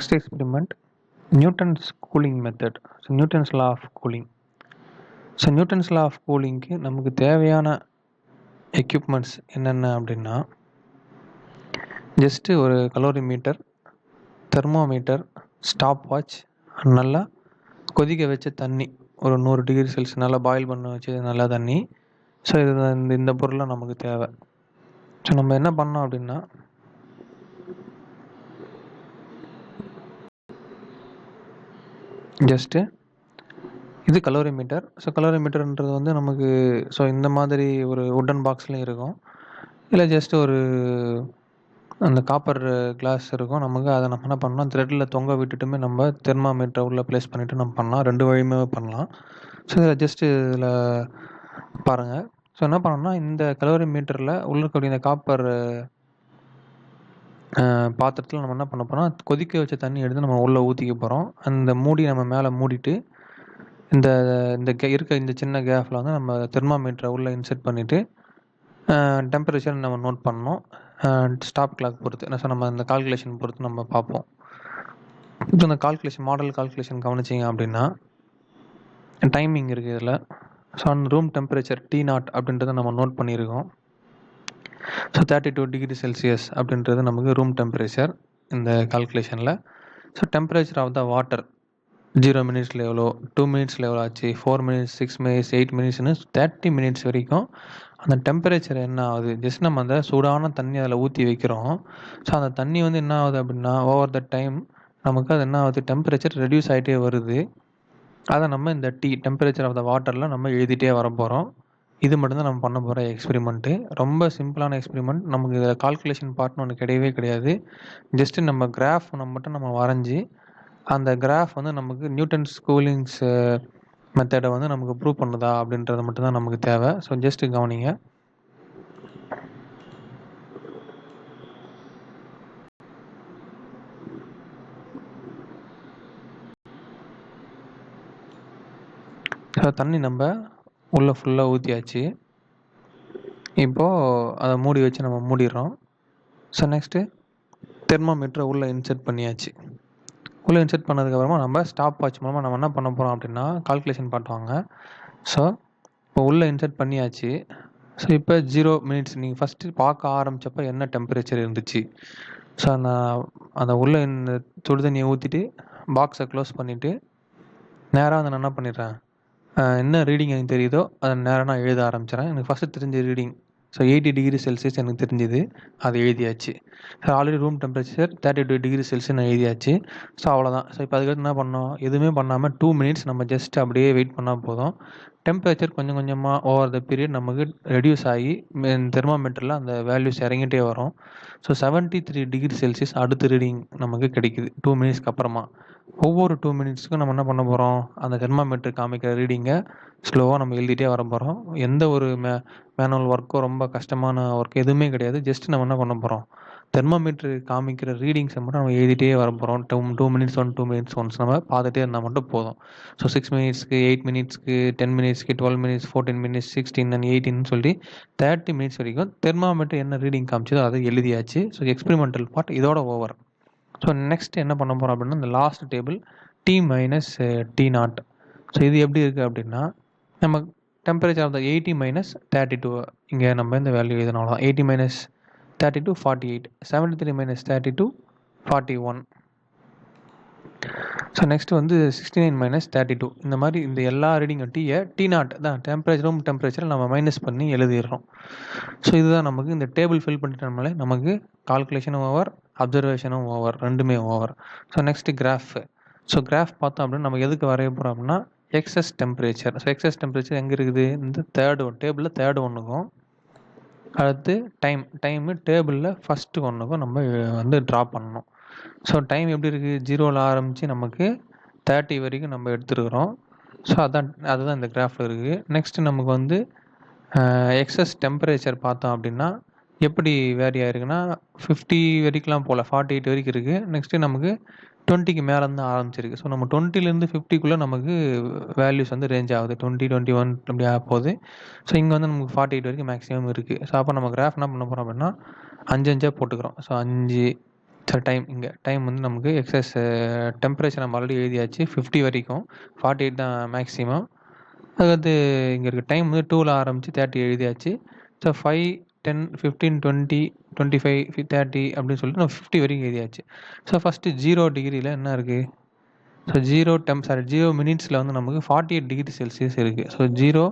Next experiment Newton's cooling method. So Newton's law of cooling. So Newton's law of கூலிங்க்கு நமக்கு தேவையான equipments என்னென்ன அப்படின்னா just ஒரு calorimeter thermometer stopwatch நல்லா கொதிக்க வச்ச தண்ணி ஒரு நூறு டிகிரி செல்சியஸ் நல்லா பாயில் பண்ண வச்சு நல்லா தண்ணி ஸோ இது இந்த இந்த பொருள்லாம் நமக்கு தேவை ஸோ நம்ம என்ன பண்ணோம் அப்படின்னா ஜஸ்ட்டு இது கலோரி மீட்டர் ஸோ கலோரிமீட்டர்ன்றது வந்து நமக்கு ஸோ இந்த மாதிரி ஒரு உட்டன் பாக்ஸ்லேயும் இருக்கும். இல்லை ஜஸ்ட் ஒரு அந்த காப்பர் கிளாஸ் இருக்கும். நமக்கு அதை நம்ம என்ன பண்ணலாம்? த்ரெட்டில் தொங்க விட்டுட்டுமே நம்ம தெர்மாமீட்டர் உள்ளே ப்ளேஸ் பண்ணிவிட்டு நம்ம பண்ணலாம். ரெண்டு வழியுமே பண்ணலாம். ஸோ இதில் ஜஸ்ட்டு இதில் பாருங்கள் ஸோ என்ன பண்ணோம்னா இந்த கலோரி மீட்டரில் உள்ள இருக்கக்கூடிய இந்த காப்பர் பாத்திரத்தில் நம்ம என்ன பண்ண போகிறோம் கொதிக்க வச்ச தண்ணி எடுத்து நம்ம உள்ளே ஊற்றிக்க போகிறோம் அந்த மூடி நம்ம மேலே மூடிட்டு இந்த இந்த கே இருக்க இந்த சின்ன கேஃபில் வந்து நம்ம தெர்மாமீட்டரை உள்ளே இன்செர்ட் பண்ணிவிட்டு டெம்பரேச்சர் நம்ம நோட் பண்ணோம் ஸ்டாப் கிளாக் பொறுத்து. ஸோ நம்ம இந்த கால்குலேஷன் பொறுத்து நம்ம பார்ப்போம். இப்போ இந்த கால்குலேஷன் மாடல் கால்குலேஷன் கவனிச்சிங்க அப்படின்னா டைமிங் இருக்குது இதில். ஸோ அந்த ரூம் டெம்பரேச்சர் டி நாட் அப்படின்றத நம்ம நோட் பண்ணியிருக்கோம். So thirty two degree Celsius அப்படின்றது நமக்கு ரூம் டெம்பரேச்சர் இந்த கால்குலேஷனில் so temperature of the water zero மினிட்ஸில் எவ்வளோ? டூ மினிட்ஸில் எவ்வளோ ஆச்சு? Four minutes six minutes eight மினிட்ஸ்னு thirty minutes வரைக்கும் அந்த டெம்பரேச்சர் என்ன ஆகுது? ஜஸ்ட் நம்ம அந்த சூடான தண்ணி அதில் ஊற்றி வைக்கிறோம். ஸோ அந்த தண்ணி வந்து என்ன ஆகுது அப்படின்னா ஓவர் த டைம் நமக்கு அது என்ன ஆகுது? டெம்பரேச்சர் ரெடியூஸ் ஆகிட்டே வருது. அதை நம்ம இந்த டீ டெம்பரேச்சர் ஆஃப் த வாட்டரில் நம்ம எழுதிட்டே வர போகிறோம் இது மட்டும்தான் நம்ம பண்ண போகிற எக்ஸ்பெரிமெண்ட்டு ரொம்ப சிம்பிளான எக்ஸ்பெரிமெண்ட் நமக்கு இதில் கால்குலேஷன் பார்ட்னு ஒன்று கிடையவே கிடையாது. ஜஸ்ட்டு நம்ம கிராஃப் நம்ம மட்டும் நம்ம வரைஞ்சி அந்த கிராஃப் வந்து நமக்கு நியூட்டன்ஸ் கூலிங்ஸ் மெத்தடை வந்து நமக்கு ப்ரூவ் பண்ணுதா அப்படின்றது மட்டும்தான் நமக்கு தேவை. ஸோ ஜஸ்ட் கவனிங்க. ஸோ தண்ணி நம்ம உள்ளே ஃபுல்லாக ஊற்றியாச்சு இப்போது அதை மூடி வச்சு நம்ம மூடிடுறோம். ஸோ நெக்ஸ்ட்டு தெர்மாமீட்டரை உள்ளே இன்செர்ட் பண்ணியாச்சு. உள்ளே இன்செர்ட் பண்ணதுக்கப்புறமா நம்ம ஸ்டாப் வாட்ச் மூலமாக நம்ம என்ன பண்ண போகிறோம் அப்படின்னா கால்குலேஷன் பண்ணுவாங்க ஸோ இப்போ உள்ளே இன்செர்ட் பண்ணியாச்சு. ஸோ இப்போ ஜீரோ மினிட்ஸ் நீங்கள் ஃபஸ்ட்டு பார்க்க ஆரம்பித்தப்போ என்ன டெம்பரேச்சர் இருந்துச்சு? ஸோ அந்த அந்த உள்ளே இந்த சுடு தண்ணியை ஊற்றிட்டு பாக்ஸை க்ளோஸ் பண்ணிவிட்டு நேராக வந்து நான் என்ன பண்ணிடுறேன்? என்ன ரீடிங் எனக்கு தெரியுதோ அதை நேராக நான் எழுத ஆரம்பிச்சிடறேன் எனக்கு ஃபஸ்ட்டு தெரிஞ்ச reading. So eighty degree Celsius எனக்கு தெரிஞ்சுது. அது எழுதியாச்சு. So already room temperature thirty two degree Celsius நான் எழுதியாச்சு. ஸோ அவ்வளோதான் ஸோ இப்போ அதுக்கடுத்து என்ன பண்ணோம்? எதுவுமே பண்ணாமல் டூ மினிட்ஸ் நம்ம ஜஸ்ட் அப்படியே வெயிட் பண்ணால் போதும். டெம்பரேச்சர் கொஞ்சம் கொஞ்சமாக ஓவர் த பீரியட் நமக்கு ரெடியூஸ் ஆகி தெர்மாமீட்டரில் அந்த வேல்யூஸ் இறங்கிட்டே வரும். So seventy three degree Celsius அடுத்த ரீடிங் நமக்கு கிடைக்குது. டூ மினிட்ஸ்க்கு அப்புறமா. ஒவ்வொரு டூ மினிட்ஸ்க்கும் நம்ம என்ன பண்ண போகிறோம் அந்த தெர்மாமீட்டர் காமிக்கிற ரீடிங்கை ஸ்லோவாக நம்ம எழுதிட்டே வர போகிறோம் எந்த ஒரு மே மேனுவல் ஒர்க்கோ ரொம்ப கஷ்டமான ஒர்க் எதுவுமே கிடையாது. ஜஸ்ட் நம்ம என்ன பண்ண போகிறோம் தெர்மோமீட்டர் காமிக்கிற ரீடிங்ஸை மட்டும் நம்ம எழுதிட்டே வர போகிறோம் two two minutes one two minutes once நம்ம பார்த்துட்டே இருந்தால் மட்டும் போதும். ஸோ சிக்ஸ் மினிட்ஸ்க்கு எயிட் மினிட்ஸ்க்கு டென் மினிட்ஸ்க்கு twelve minutes fourteen minutes sixteen and எயிட்டின்னு சொல்லி தேர்ட்டி மினிட்ஸ் வரைக்கும் தெர்மாமீட்டர் என்ன ரீடிங் காமிச்சதோ அதை எழுதியாச்சு. ஸோ எக்ஸ்பெரிமெண்டல் பார்ட் இதோட ஓவர் ஸோ நெக்ஸ்ட் என்ன பண்ண போகிறோம் அப்படின்னா இந்த last table T minus T nought so இது எப்படி இருக்குது அப்படின்னா நம்ம temperature of the eighty minus thirty two இங்கே நம்ம இந்த வேல்யூ எழுதணும் தான் eighty minus thirty two forty eight seventy three minus thirty two forty one so next வந்து sixty nine minus thirty two இந்த மாதிரி இந்த எல்லா ரீடிங்கும் டீயை டி நாட் தான் டெம்பரேச்சர் ரூம் டெம்பரேச்சரை நம்ம மைனஸ் பண்ணி எழுதிடுறோம். ஸோ இதுதான் நமக்கு இந்த டேபிள் ஃபில் பண்ணிட்டோம்னாலே நமக்கு கால்குலேஷனும் ஓவர் அப்சர்வேஷனும் ஓவர் ரெண்டுமே over so next graph so graph பார்த்தோம் அப்படின்னா நம்ம எதுக்கு வரைய போகிறோம் அப்படின்னா excess temperature so excess temperature எங்கே இருக்குது? இந்த தேர்டு ஒன் டேபிளில் தேர்டு ஒன்றுக்கும் அடுத்து டைம் டைமு டேபிளில் ஃபஸ்ட்டு ஒன்றுக்கும் நம்ம வந்து ட்ரா பண்ணணும். ஸோ டைம் எப்படி இருக்குது ஜீரோவில் ஆரம்பித்து நமக்கு தேர்ட்டி வரைக்கும் நம்ம எடுத்துருக்குறோம். ஸோ அதான் அதுதான் இந்த கிராஃபில் இருக்குது நெக்ஸ்ட்டு நமக்கு வந்து எக்ஸஸ் டெம்பரேச்சர் பார்த்தோம் அப்படின்னா எப்படி வேரி ஆயிருக்குன்னா ஃபிஃப்டி வரைக்கும்லாம் போகல ஃபார்ட்டி எயிட் வரைக்கும் இருக்குது நெக்ஸ்ட்டு நமக்கு டுவெண்ட்டிக்கு மேலே தான் ஆரம்பிச்சிருக்கு. ஸோ நம்ம டுவெண்ட்டிலேருந்து ஃபிஃப்டிக்குள்ளே நமக்கு வேல்யூஸ் வந்து ரேஞ்ச் ஆகுது. டுவெண்ட்டி டுவெண்ட்டி ஒன் அப்படி ஆக போகுது. ஸோ இங்கே வந்து நமக்கு ஃபார்ட்டி எயிட் வரைக்கும் மேக்ஸிமம் இருக்குது ஸோ அப்போ நம்ம கிராஃப் என்ன பண்ண போகிறோம் அப்படின்னா அஞ்சு அஞ்சாக போட்டுக்கிறோம். ஸோ அஞ்சு சார் டைம் இங்கே. டைம் வந்து நமக்கு எக்ஸஸ் டெம்பரேச்சர் நம்ம ஆல்ரெடி எழுதியாச்சு. ஃபிஃப்டி வரைக்கும். ஃபார்ட்டி எயிட் தான் மேக்ஸிமம் அது வந்து இங்கே இருக்க. டைம் வந்து டூவில் ஆரம்பித்து தேர்ட்டி எழுதியாச்சு. So five ten fifteen twenty twenty five thirty அப்படின்னு சொல்லிட்டு நம்ம ஃபிஃப்டி வரைக்கும் எழுதியாச்சு. ஸோ ஃபஸ்ட்டு ஜீரோ டிகிரியில் என்ன இருக்குது so zero tem sorry zero மினிட்ஸில் வந்து நமக்கு ஃபார்ட்டி எயிட் டிகிரி செல்சியஸ் இருக்குது ஸோ ஜீரோ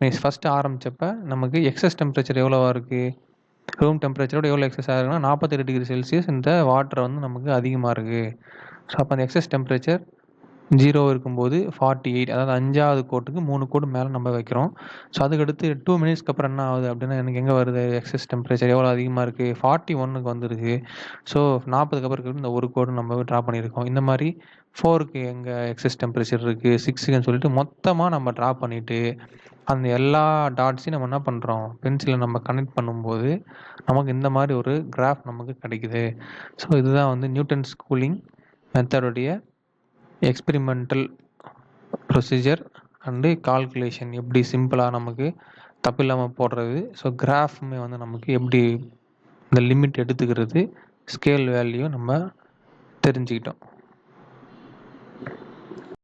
மீன்ஸ் ஃபஸ்ட்டு ஆரம்பித்தப்ப நமக்கு எக்ஸஸ் டெம்பரேச்சர் எவ்வளோவா இருக்குது ரூம் டெம்பரேச்சரோட எவ்வளோ எக்ஸஸ் ஆகுதுன்னா நாற்பத்தெட்டு டிகிரி செல்சியஸ் இந்த வாட்டர் வந்து நமக்கு அதிகமாக இருக்குது ஸோ அப்போ அந்த எக்ஸஸ் டெம்பரேச்சர் ஜீரோ இருக்கும்போது ஃபார்ட்டி எயிட் அதாவது அஞ்சாவது கோட்டுக்கு மூணு கோடு மேலே நம்ம வைக்கிறோம். ஸோ அதுக்கடுத்து டூ மினிட்ஸ்க்கு அப்புறம் என்ன ஆகுது அப்படின்னா எனக்கு எங்கே வருது? எக்ஸஸ் டெம்பரேச்சர் எவ்வளோ அதிகமாக இருக்குது ஃபார்ட்டி ஒன்னுக்கு வந்துருக்கு. ஸோ நாற்பதுக்கு அப்புறம் இந்த ஒரு கோடு நம்ம ட்ரா பண்ணியிருக்கோம். இந்த மாதிரி ஃபோருக்கு எங்கே எக்ஸஸ் டெம்பரேச்சர் இருக்குது சிக்ஸுக்குன்னு சொல்லிட்டு மொத்தமாக நம்ம ட்ரா பண்ணிவிட்டு அந்த எல்லா டாட்ஸையும் நம்ம என்ன பண்ணுறோம் பென்சிலில் நம்ம கனெக்ட் பண்ணும்போது நமக்கு இந்த மாதிரி ஒரு கிராஃப் நமக்கு கிடைக்குது. ஸோ இதுதான் வந்து நியூட்டன்ஸ் கூலிங் மெத்தடுடைய எக்ஸ்பிரிமெண்டல் ப்ரொசீஜர் அண்டு கால்குலேஷன் எப்படி சிம்பிளாக நமக்கு தப்பு இல்லாமல் போடுறது. ஸோ கிராஃப்மே வந்து நமக்கு எப்படி இந்த லிமிட் எடுத்துக்கிறது ஸ்கேல் வேல்யூ நம்ம தெரிஞ்சுக்கிட்டோம்.